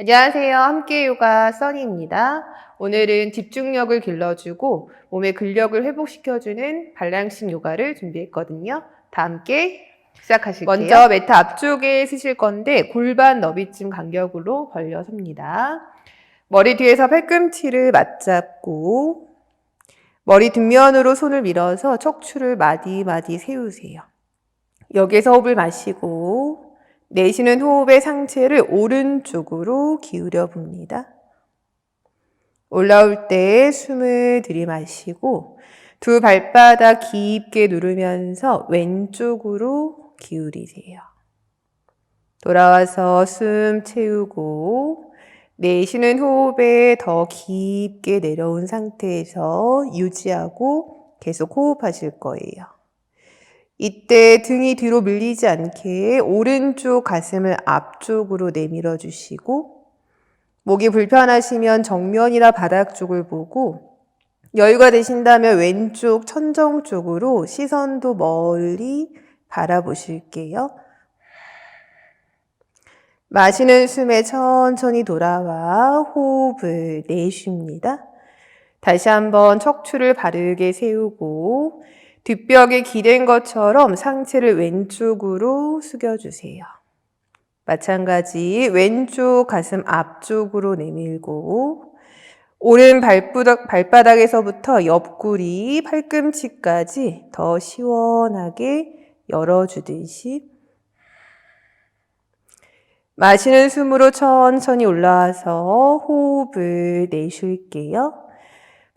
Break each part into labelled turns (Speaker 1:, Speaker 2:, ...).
Speaker 1: 안녕하세요. 함께 요가 써니입니다. 오늘은 집중력을 길러주고 몸의 근력을 회복시켜주는 발랑식 요가를 준비했거든요. 다 함께 시작하실게요. 먼저 매트 앞쪽에 쓰실 건데 골반 너비쯤 간격으로 벌려 섭니다. 머리 뒤에서 팔꿈치를 맞잡고 머리 뒷면으로 손을 밀어서 척추를 마디마디 세우세요. 여기서 호흡을 마시고 내쉬는 호흡의 상체를 오른쪽으로 기울여 봅니다. 올라올 때 숨을 들이마시고 두 발바닥 깊게 누르면서 왼쪽으로 기울이세요. 돌아와서 숨 채우고 내쉬는 호흡에 더 깊게 내려온 상태에서 유지하고 계속 호흡하실 거예요. 이때 등이 뒤로 밀리지 않게 오른쪽 가슴을 앞쪽으로 내밀어 주시고 목이 불편하시면 정면이나 바닥 쪽을 보고 여유가 되신다면 왼쪽 천정 쪽으로 시선도 멀리 바라보실게요. 마시는 숨에 천천히 돌아와 호흡을 내쉽니다. 다시 한번 척추를 바르게 세우고 뒷벽에 기댄 것처럼 상체를 왼쪽으로 숙여주세요. 마찬가지 왼쪽 가슴 앞쪽으로 내밀고 오른 발바닥, 발바닥에서부터 옆구리, 팔꿈치까지 더 시원하게 열어주듯이 마시는 숨으로 천천히 올라와서 호흡을 내쉴게요.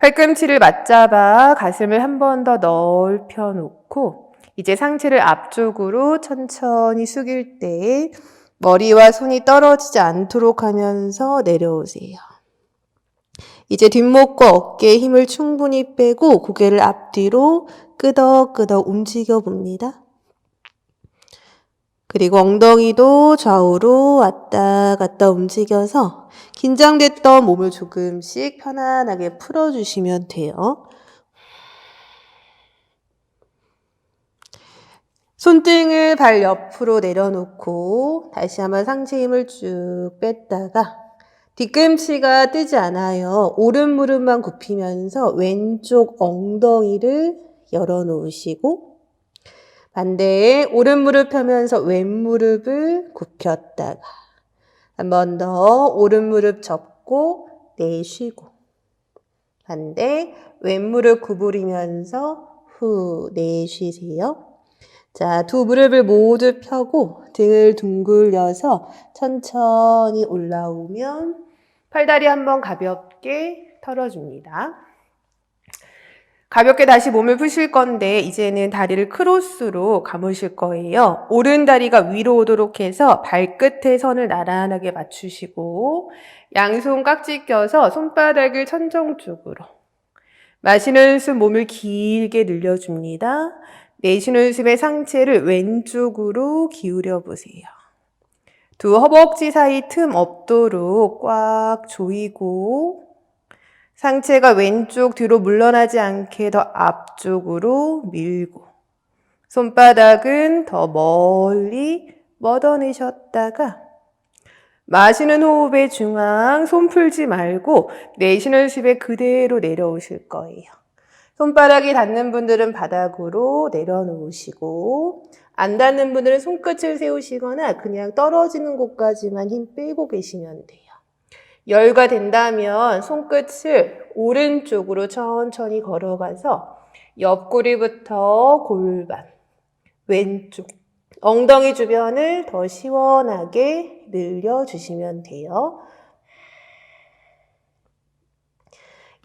Speaker 1: 팔꿈치를 맞잡아 가슴을 한 번 더 넓혀 놓고 이제 상체를 앞쪽으로 천천히 숙일 때 머리와 손이 떨어지지 않도록 하면서 내려오세요. 이제 뒷목과 어깨에 힘을 충분히 빼고 고개를 앞뒤로 끄덕끄덕 움직여 봅니다. 그리고 엉덩이도 좌우로 왔다 갔다 움직여서 긴장됐던 몸을 조금씩 편안하게 풀어주시면 돼요. 손등을 발 옆으로 내려놓고 다시 한번 상체 힘을 쭉 뺐다가 뒤꿈치가 뜨지 않아요. 오른 무릎만 굽히면서 왼쪽 엉덩이를 열어놓으시고 반대에 오른 무릎 펴면서 왼 무릎을 굽혔다가 한 번 더 오른 무릎 접고 내쉬고 반대 왼 무릎 구부리면서 후 내쉬세요. 자, 두 무릎을 모두 펴고 등을 둥글려서 천천히 올라오면 팔다리 한번 가볍게 털어줍니다. 가볍게 다시 몸을 푸실 건데 이제는 다리를 크로스로 감으실 거예요. 오른 다리가 위로 오도록 해서 발끝에 선을 나란하게 맞추시고 양손 깍지 껴서 손바닥을 천정 쪽으로 마시는 숨 몸을 길게 늘려줍니다. 내쉬는 숨의 상체를 왼쪽으로 기울여 보세요. 두 허벅지 사이 틈 없도록 꽉 조이고 상체가 왼쪽 뒤로 물러나지 않게 더 앞쪽으로 밀고 손바닥은 더 멀리 뻗어내셨다가 마시는 호흡의 중앙 손 풀지 말고 내쉬는 숨에 그대로 내려오실 거예요. 손바닥이 닿는 분들은 바닥으로 내려놓으시고 안 닿는 분들은 손끝을 세우시거나 그냥 떨어지는 곳까지만 힘 빼고 계시면 돼요. 여유가 된다면 손끝을 오른쪽으로 천천히 걸어가서 옆구리부터 골반, 왼쪽, 엉덩이 주변을 더 시원하게 늘려주시면 돼요.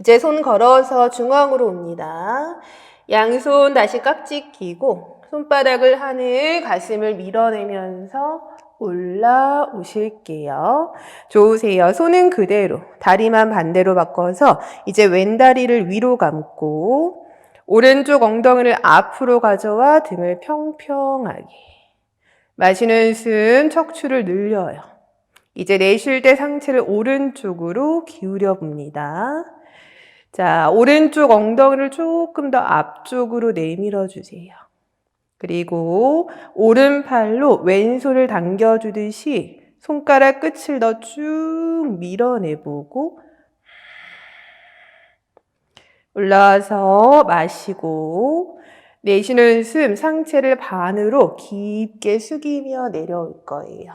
Speaker 1: 이제 손 걸어서 중앙으로 옵니다. 양손 다시 깍지 끼고 손바닥을 하늘 가슴을 밀어내면서 올라오실게요. 좋으세요. 손은 그대로 다리만 반대로 바꿔서 이제 왼 다리를 위로 감고 오른쪽 엉덩이를 앞으로 가져와 등을 평평하게 마시는 숨 척추를 늘려요. 이제 내쉴 때 상체를 오른쪽으로 기울여 봅니다. 자, 오른쪽 엉덩이를 조금 더 앞쪽으로 내밀어 주세요. 그리고 오른팔로 왼손을 당겨주듯이 손가락 끝을 더 쭉 밀어내보고 올라와서 마시고 내쉬는 숨 상체를 반으로 깊게 숙이며 내려올 거예요.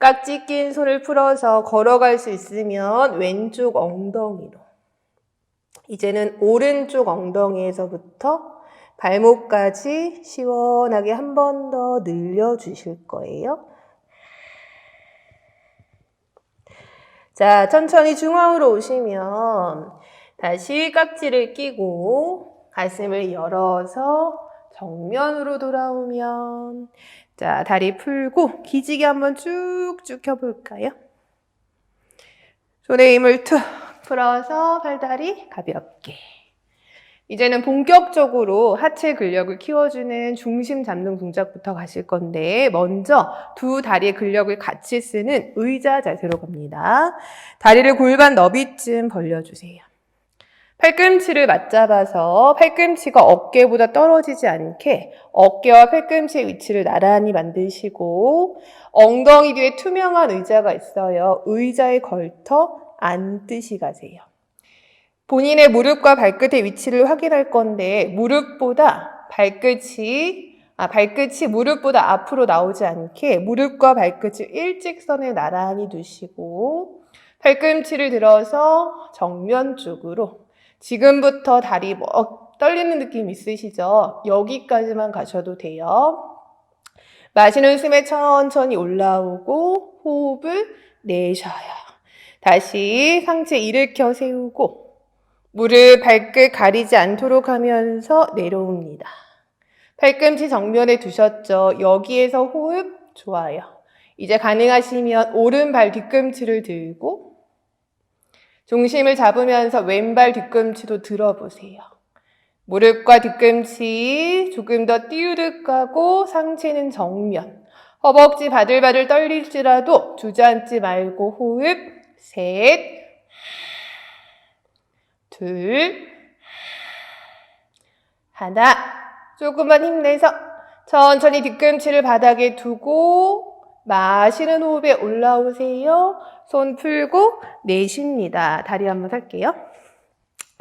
Speaker 1: 깍지 낀 손을 풀어서 걸어갈 수 있으면 왼쪽 엉덩이로 이제는 오른쪽 엉덩이에서부터 발목까지 시원하게 한 번 더 늘려주실 거예요. 자, 천천히 중앙으로 오시면 다시 깍지를 끼고 가슴을 열어서 정면으로 돌아오면 자, 다리 풀고 기지개 한번 쭉쭉 펴볼까요? 손에 힘을 툭 풀어서 팔다리 가볍게. 이제는 본격적으로 하체 근력을 키워주는 중심 잡는 동작부터 가실 건데, 먼저 두 다리의 근력을 같이 쓰는 의자 자세로 갑니다. 다리를 골반 너비쯤 벌려주세요. 팔꿈치를 맞잡아서 팔꿈치가 어깨보다 떨어지지 않게 어깨와 팔꿈치의 위치를 나란히 만드시고 엉덩이 뒤에 투명한 의자가 있어요. 의자에 걸터 앉듯이 가세요. 본인의 무릎과 발끝의 위치를 확인할 건데 무릎보다 발끝이 아, 발끝이 무릎보다 앞으로 나오지 않게 무릎과 발끝을 일직선에 나란히 두시고 팔꿈치를 들어서 정면 쪽으로 지금부터 다리 뭐 떨리는 느낌 있으시죠? 여기까지만 가셔도 돼요. 마시는 숨에 천천히 올라오고 호흡을 내쉬어요. 다시 상체 일으켜 세우고 무릎 발끝 가리지 않도록 하면서 내려옵니다. 팔꿈치 정면에 두셨죠? 여기에서 호흡 좋아요. 이제 가능하시면 오른발 뒤꿈치를 들고 중심을 잡으면서 왼발 뒤꿈치도 들어보세요. 무릎과 뒤꿈치 조금 더 띄우듯 가고 상체는 정면. 허벅지 바들바들 떨릴지라도 주저앉지 말고 호흡 셋, 둘, 하나. 조금만 힘내서 천천히 뒤꿈치를 바닥에 두고 마시는 호흡에 올라오세요. 손 풀고 내쉽니다. 다리 한번 살게요.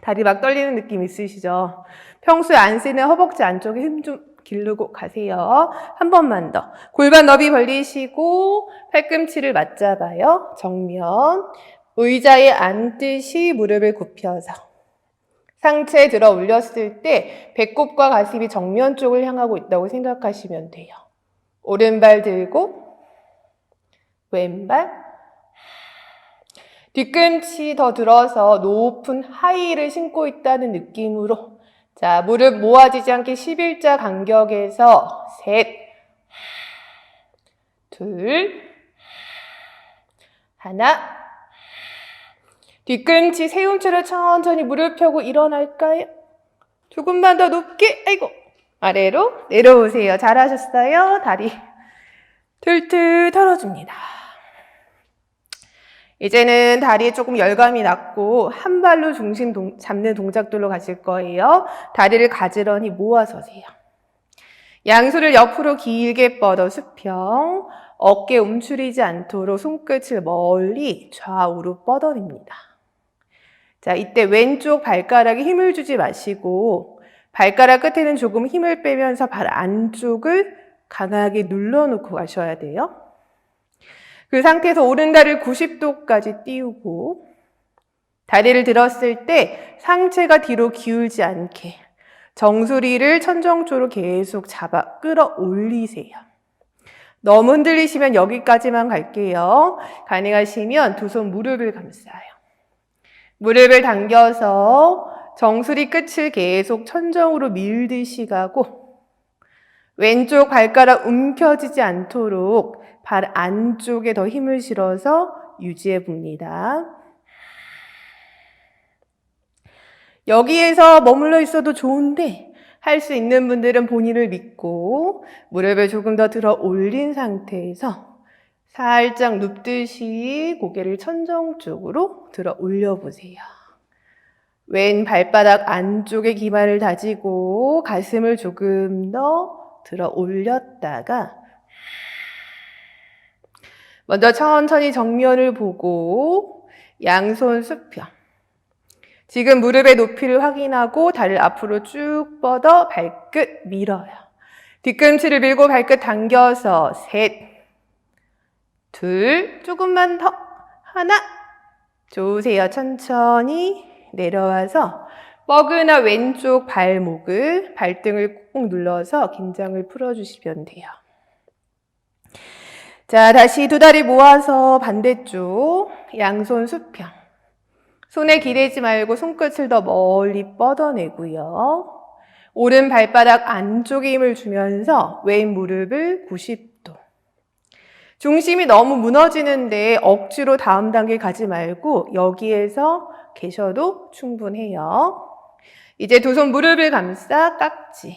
Speaker 1: 다리 막 떨리는 느낌 있으시죠? 평소에 안 쓰는 허벅지 안쪽에 힘 좀 기르고 가세요. 한 번만 더. 골반 너비 벌리시고 팔꿈치를 맞잡아요. 정면. 의자에 앉듯이 무릎을 굽혀서 상체 들어 올렸을 때 배꼽과 가슴이 정면 쪽을 향하고 있다고 생각하시면 돼요. 오른발 들고 왼발 뒤꿈치 더 들어서 높은 하이를 신고 있다는 느낌으로 자 무릎 모아지지 않게 11자 간격에서 셋, 둘, 하나 뒤꿈치 세움처럼 천천히 무릎 펴고 일어날까요? 조금만 더 높게 아이고 아래로 내려오세요. 잘하셨어요. 다리 툴툴 털어줍니다. 이제는 다리에 조금 열감이 났고 한 발로 중심 동, 잡는 동작들로 가실 거예요. 다리를 가지런히 모아서세요. 양손을 옆으로 길게 뻗어 수평, 어깨 움츠리지 않도록 손끝을 멀리 좌우로 뻗어냅니다. 자, 이때 왼쪽 발가락에 힘을 주지 마시고 발가락 끝에는 조금 힘을 빼면서 발 안쪽을 강하게 눌러놓고 가셔야 돼요. 그 상태에서 오른다리를 90도까지 띄우고 다리를 들었을 때 상체가 뒤로 기울지 않게 정수리를 천정 쪽으로 계속 잡아 끌어올리세요. 너무 흔들리시면 여기까지만 갈게요. 가능하시면 두 손 무릎을 감싸요. 무릎을 당겨서 정수리 끝을 계속 천정으로 밀듯이 가고 왼쪽 발가락 움켜지지 않도록 발 안쪽에 더 힘을 실어서 유지해 봅니다. 여기에서 머물러 있어도 좋은데 할 수 있는 분들은 본인을 믿고 무릎을 조금 더 들어 올린 상태에서 살짝 눕듯이 고개를 천정 쪽으로 들어 올려보세요. 왼 발바닥 안쪽에 기반을 다지고 가슴을 조금 더 들어 올렸다가 먼저 천천히 정면을 보고 양손 수평. 지금 무릎의 높이를 확인하고 다리를 앞으로 쭉 뻗어 발끝 밀어요. 뒤꿈치를 밀고 발끝 당겨서 셋, 둘, 조금만 더, 하나. 좋으세요. 천천히 내려와서 뻐근한 왼쪽 발목을, 발등을 꾹 눌러서 긴장을 풀어주시면 돼요. 자, 다시 두 다리 모아서 반대쪽 양손 수평. 손에 기대지 말고 손끝을 더 멀리 뻗어내고요. 오른 발바닥 안쪽에 힘을 주면서 왼 무릎을 90도. 중심이 너무 무너지는데 억지로 다음 단계 가지 말고 여기에서 계셔도 충분해요. 이제 두 손 무릎을 감싸 깍지.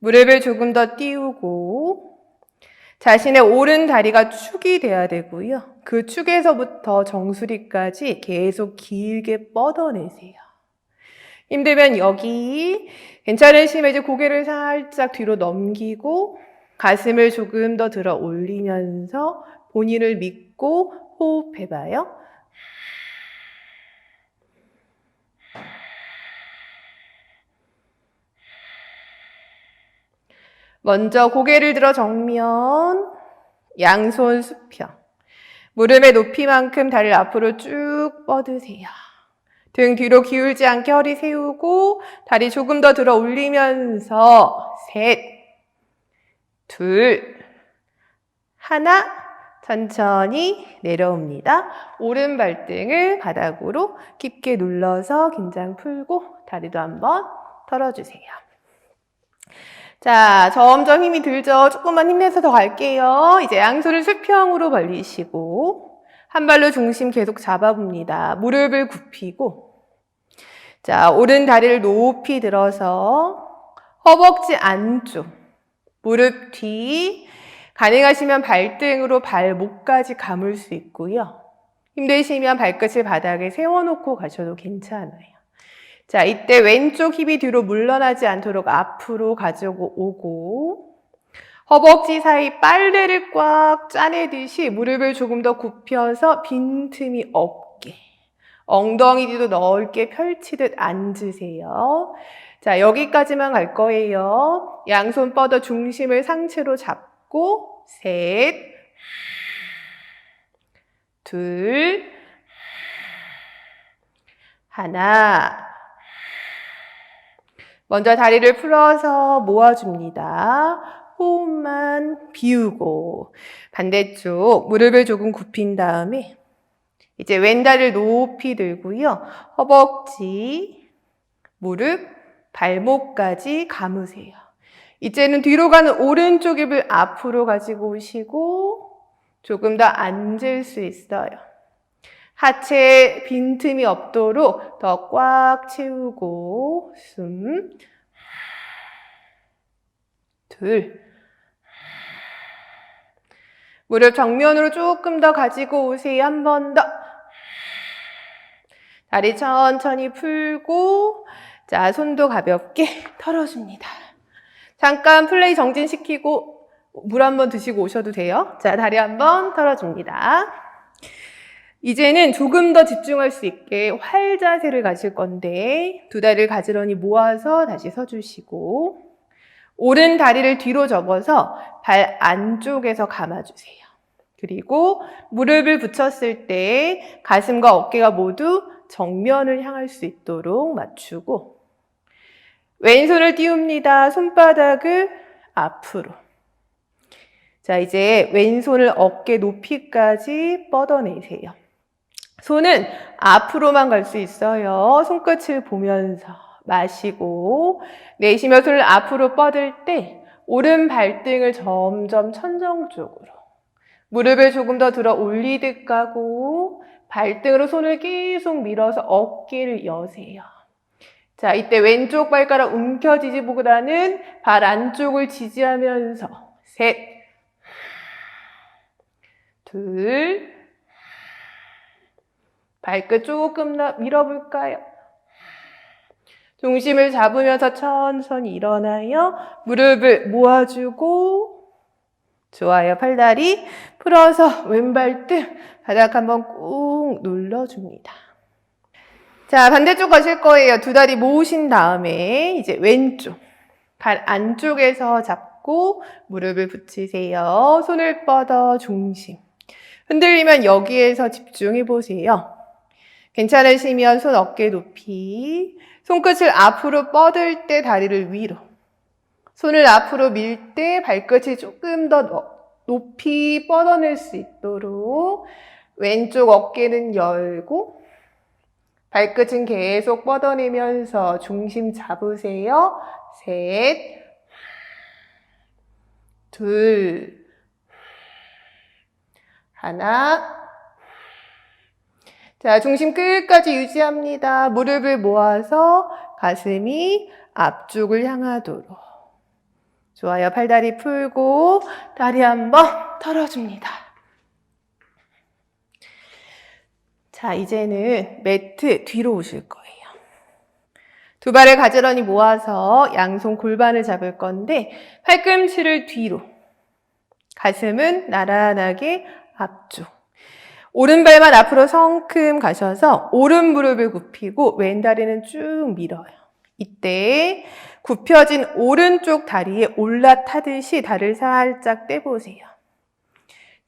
Speaker 1: 무릎을 조금 더 띄우고 자신의 오른 다리가 축이 돼야 되고요. 그 축에서부터 정수리까지 계속 길게 뻗어내세요. 힘들면 여기 괜찮으시면 이제 고개를 살짝 뒤로 넘기고 가슴을 조금 더 들어 올리면서 본인을 믿고 호흡해봐요. 먼저 고개를 들어 정면, 양손 수평. 무릎의 높이만큼 다리를 앞으로 쭉 뻗으세요. 등 뒤로 기울지 않게 허리 세우고 다리 조금 더 들어 올리면서 셋, 둘, 하나, 천천히 내려옵니다. 오른 발등을 바닥으로 깊게 눌러서 긴장 풀고 다리도 한번 털어주세요. 자, 점점 힘이 들죠? 조금만 힘내서 더 갈게요. 이제 양손을 수평으로 벌리시고, 한 발로 중심 계속 잡아봅니다. 무릎을 굽히고, 자, 오른 다리를 높이 들어서, 허벅지 안쪽, 무릎 뒤, 가능하시면 발등으로 발목까지 감을 수 있고요. 힘드시면 발끝을 바닥에 세워놓고 가셔도 괜찮아요. 자, 이때 왼쪽 힙이 뒤로 물러나지 않도록 앞으로 가지고 오고, 허벅지 사이 빨래를 꽉 짜내듯이 무릎을 조금 더 굽혀서 빈틈이 없게, 엉덩이 뒤도 넓게 펼치듯 앉으세요. 자, 여기까지만 갈 거예요. 양손 뻗어 중심을 상체로 잡고, 셋, 둘, 하나, 먼저 다리를 풀어서 모아줍니다. 호흡만 비우고 반대쪽 무릎을 조금 굽힌 다음에 이제 왼다리를 높이 들고요. 허벅지, 무릎, 발목까지 감으세요. 이제는 뒤로 가는 오른쪽 입을 앞으로 가지고 오시고 조금 더 앉을 수 있어요. 하체 빈틈이 없도록 더 꽉 채우고 숨 둘. 무릎 정면으로 조금 더 가지고 오세요. 한 번 더. 다리 천천히 풀고, 자, 손도 가볍게 털어줍니다. 잠깐 플레이 정진시키고, 물 한번 드시고 오셔도 돼요. 자, 다리 한번 털어줍니다. 이제는 조금 더 집중할 수 있게 활 자세를 가질 건데, 두 다리를 가지런히 모아서 다시 서주시고, 오른 다리를 뒤로 접어서 발 안쪽에서 감아주세요. 그리고 무릎을 붙였을 때 가슴과 어깨가 모두 정면을 향할 수 있도록 맞추고 왼손을 띄웁니다. 손바닥을 앞으로. 자, 이제 왼손을 어깨 높이까지 뻗어내세요. 손은 앞으로만 갈 수 있어요. 손끝을 보면서. 마시고 내쉬며 손을 앞으로 뻗을 때 오른 발등을 점점 천정 쪽으로 무릎을 조금 더 들어 올리듯 가고 발등으로 손을 계속 밀어서 어깨를 여세요. 자, 이때 왼쪽 발가락 움켜쥐지보다는 발 안쪽을 지지하면서 셋, 둘, 발끝 조금 더 밀어볼까요? 중심을 잡으면서 천천히 일어나요. 무릎을 모아주고 좋아요. 팔다리 풀어서 왼발 등 바닥 한번 꾹 눌러줍니다. 자, 반대쪽 가실 거예요. 두 다리 모으신 다음에 이제 왼쪽 발 안쪽에서 잡고 무릎을 붙이세요. 손을 뻗어 중심. 흔들리면 여기에서 집중해 보세요. 괜찮으시면 손 어깨 높이. 손끝을 앞으로 뻗을 때 다리를 위로. 손을 앞으로 밀 때 발끝이 조금 더 높이 뻗어낼 수 있도록 왼쪽 어깨는 열고 발끝은 계속 뻗어내면서 중심 잡으세요. 셋, 둘, 하나. 자, 중심 끝까지 유지합니다. 무릎을 모아서 가슴이 앞쪽을 향하도록. 좋아요. 팔다리 풀고 다리 한번 털어줍니다. 자, 이제는 매트 뒤로 오실 거예요. 두 발을 가지런히 모아서 양손 골반을 잡을 건데 팔꿈치를 뒤로 가슴은 나란하게 앞쪽 오른발만 앞으로 성큼 가셔서 오른 무릎을 굽히고 왼 다리는 쭉 밀어요. 이때 굽혀진 오른쪽 다리에 올라타듯이 다리를 살짝 떼보세요.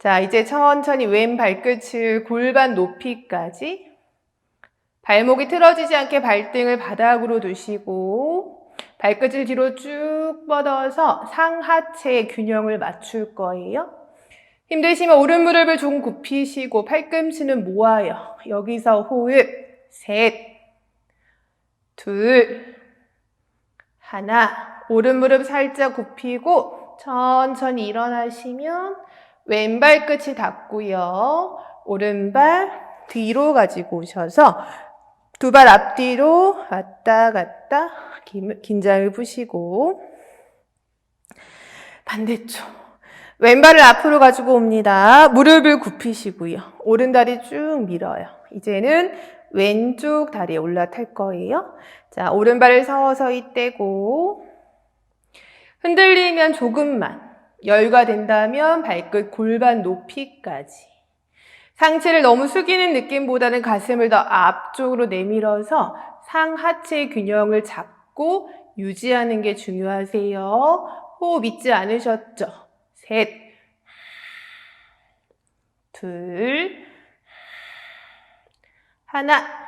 Speaker 1: 자, 이제 천천히 왼 발끝을 골반 높이까지 발목이 틀어지지 않게 발등을 바닥으로 두시고 발끝을 뒤로 쭉 뻗어서 상하체 균형을 맞출 거예요. 힘드시면 오른 무릎을 조금 굽히시고 팔꿈치는 모아요. 여기서 호흡 셋, 둘, 하나. 오른 무릎 살짝 굽히고 천천히 일어나시면 왼발 끝이 닿고요. 오른발 뒤로 가지고 오셔서 두 발 앞뒤로 왔다 갔다 긴장을 푸시고 반대쪽 왼발을 앞으로 가지고 옵니다. 무릎을 굽히시고요. 오른 다리 쭉 밀어요. 이제는 왼쪽 다리에 올라탈 거예요. 자, 오른발을 서서히 떼고 흔들리면 조금만 여유가 된다면 발끝 골반 높이까지 상체를 너무 숙이는 느낌보다는 가슴을 더 앞쪽으로 내밀어서 상하체 균형을 잡고 유지하는 게 중요하세요. 호흡 잊지 않으셨죠? 셋, 둘, 하나.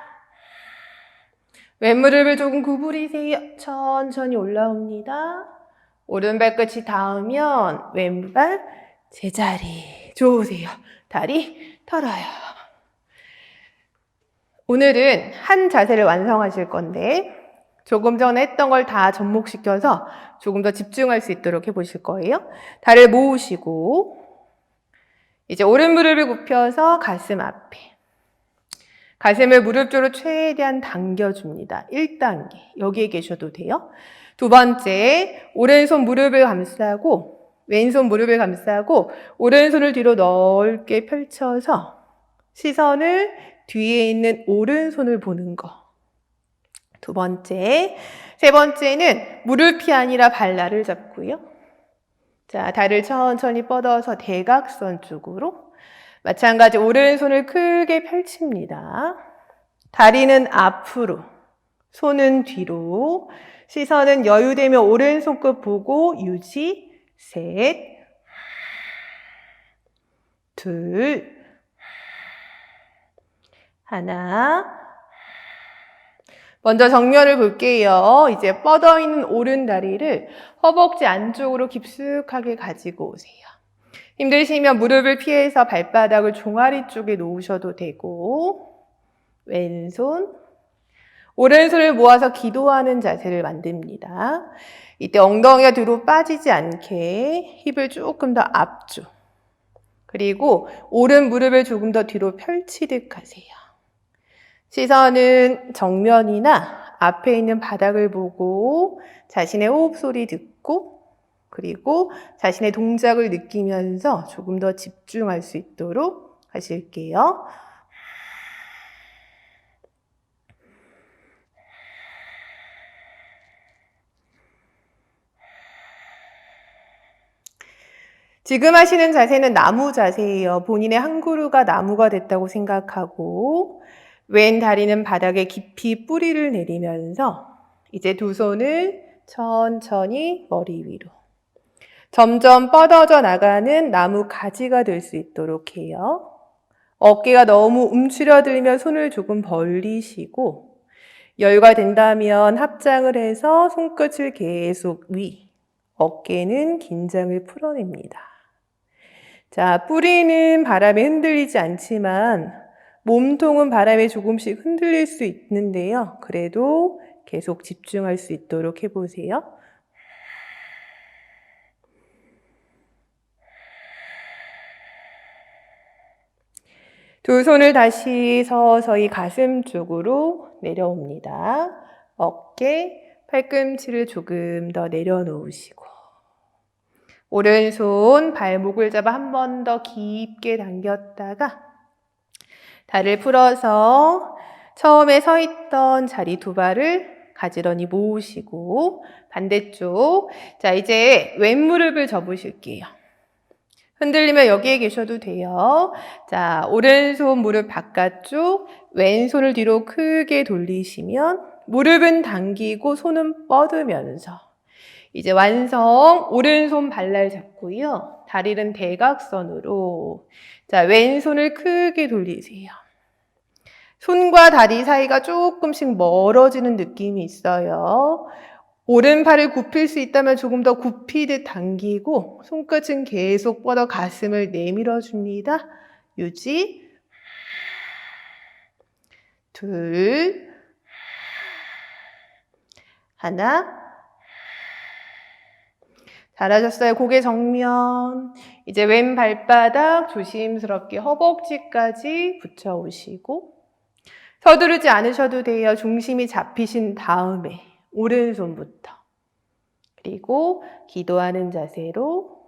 Speaker 1: 왼무릎을 조금 구부리세요. 천천히 올라옵니다. 오른발 끝이 닿으면 왼발 제자리. 좋으세요. 다리 털어요. 오늘은 한 자세를 완성하실 건데 조금 전에 했던 걸 다 접목시켜서 조금 더 집중할 수 있도록 해보실 거예요. 다리를 모으시고 이제 오른 무릎을 굽혀서 가슴 앞에 가슴을 무릎 쪽으로 최대한 당겨줍니다. 1단계. 여기에 계셔도 돼요. 두 번째, 오른손 무릎을 감싸고, 왼손 무릎을 감싸고, 오른손을 뒤로 넓게 펼쳐서 시선을 뒤에 있는 오른손을 보는 거. 두 번째. 세 번째는 무릎이 아니라 발날을 잡고요. 자, 다리를 천천히 뻗어서 대각선 쪽으로 마찬가지 오른손을 크게 펼칩니다. 다리는 앞으로, 손은 뒤로, 시선은 여유되며 오른 손끝 보고 유지, 셋, 둘, 하나. 먼저 정면을 볼게요. 이제 뻗어 있는 오른 다리를 허벅지 안쪽으로 깊숙하게 가지고 오세요. 힘드시면 무릎을 피해서 발바닥을 종아리 쪽에 놓으셔도 되고, 왼손, 오른손을 모아서 기도하는 자세를 만듭니다. 이때 엉덩이가 뒤로 빠지지 않게 힙을 조금 더 앞쪽. 그리고 오른 무릎을 조금 더 뒤로 펼치듯 하세요. 시선은 정면이나 앞에 있는 바닥을 보고 자신의 호흡 소리 듣고 그리고 자신의 동작을 느끼면서 조금 더 집중할 수 있도록 하실게요. 지금 하시는 자세는 나무 자세예요. 본인의 한 그루가 나무가 됐다고 생각하고 왼 다리는 바닥에 깊이 뿌리를 내리면서 이제 두 손을 천천히 머리 위로 점점 뻗어져 나가는 나무 가지가 될 수 있도록 해요. 어깨가 너무 움츠려들면 손을 조금 벌리시고 여유가 된다면 합장을 해서 손끝을 계속 위, 어깨는 긴장을 풀어냅니다. 자, 뿌리는 바람에 흔들리지 않지만 몸통은 바람에 조금씩 흔들릴 수 있는데요. 그래도 계속 집중할 수 있도록 해보세요. 두 손을 다시 서서히 가슴 쪽으로 내려옵니다. 어깨, 팔꿈치를 조금 더 내려놓으시고 오른손 발목을 잡아 한 번 더 깊게 당겼다가 다리를 풀어서 처음에 서 있던 자리 두 발을 가지런히 모으시고 반대쪽 자 이제 왼무릎을 접으실게요. 흔들리면 여기에 계셔도 돼요. 자, 오른손 무릎 바깥쪽, 왼손을 뒤로 크게 돌리시면 무릎은 당기고 손은 뻗으면서 이제 완성. 오른손 발날 잡고요. 다리는 대각선으로. 자, 왼손을 크게 돌리세요. 손과 다리 사이가 조금씩 멀어지는 느낌이 있어요. 오른팔을 굽힐 수 있다면 조금 더 굽히듯 당기고 손끝은 계속 뻗어 가슴을 내밀어 줍니다. 유지. 둘. 하나. 잘하셨어요. 고개 정면. 이제 왼 발바닥 조심스럽게 허벅지까지 붙여오시고 서두르지 않으셔도 돼요. 중심이 잡히신 다음에 오른손부터. 그리고 기도하는 자세로.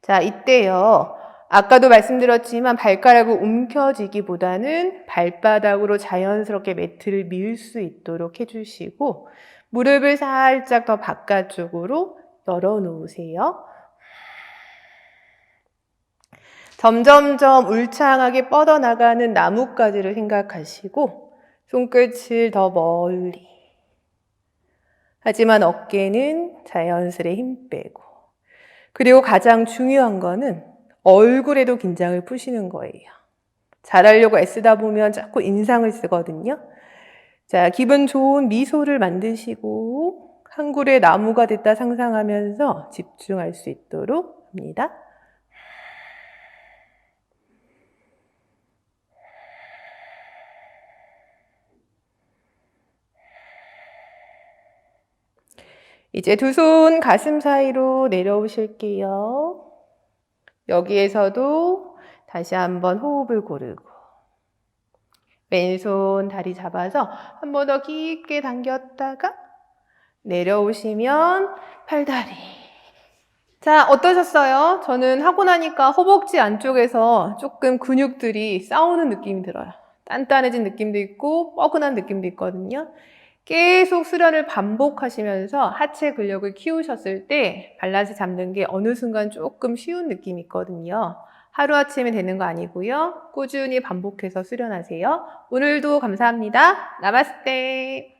Speaker 1: 자, 이때요. 아까도 말씀드렸지만 발가락을 움켜쥐기보다는 발바닥으로 자연스럽게 매트를 밀 수 있도록 해주시고 무릎을 살짝 더 바깥쪽으로 열어 놓으세요. 점점점 울창하게 뻗어나가는 나뭇가지를 생각하시고 손끝을 더 멀리 하지만 어깨는 자연스레 힘 빼고. 그리고 가장 중요한 거는 얼굴에도 긴장을 푸시는 거예요. 잘하려고 애쓰다 보면 자꾸 인상을 쓰거든요. 자, 기분 좋은 미소를 만드시고, 한 그루의 나무가 됐다 상상하면서 집중할 수 있도록 합니다. 이제 두 손 가슴 사이로 내려오실게요. 여기에서도 다시 한번 호흡을 고르고 왼손 다리 잡아서 한 번 더 깊게 당겼다가 내려오시면 팔다리. 자, 어떠셨어요? 저는 하고 나니까 허벅지 안쪽에서 조금 근육들이 싸우는 느낌이 들어요. 단단해진 느낌도 있고 뻐근한 느낌도 있거든요. 계속 수련을 반복하시면서 하체 근력을 키우셨을 때 밸런스 잡는 게 어느 순간 조금 쉬운 느낌이 있거든요. 하루아침에 되는 거 아니고요. 꾸준히 반복해서 수련하세요. 오늘도 감사합니다. 나마스테.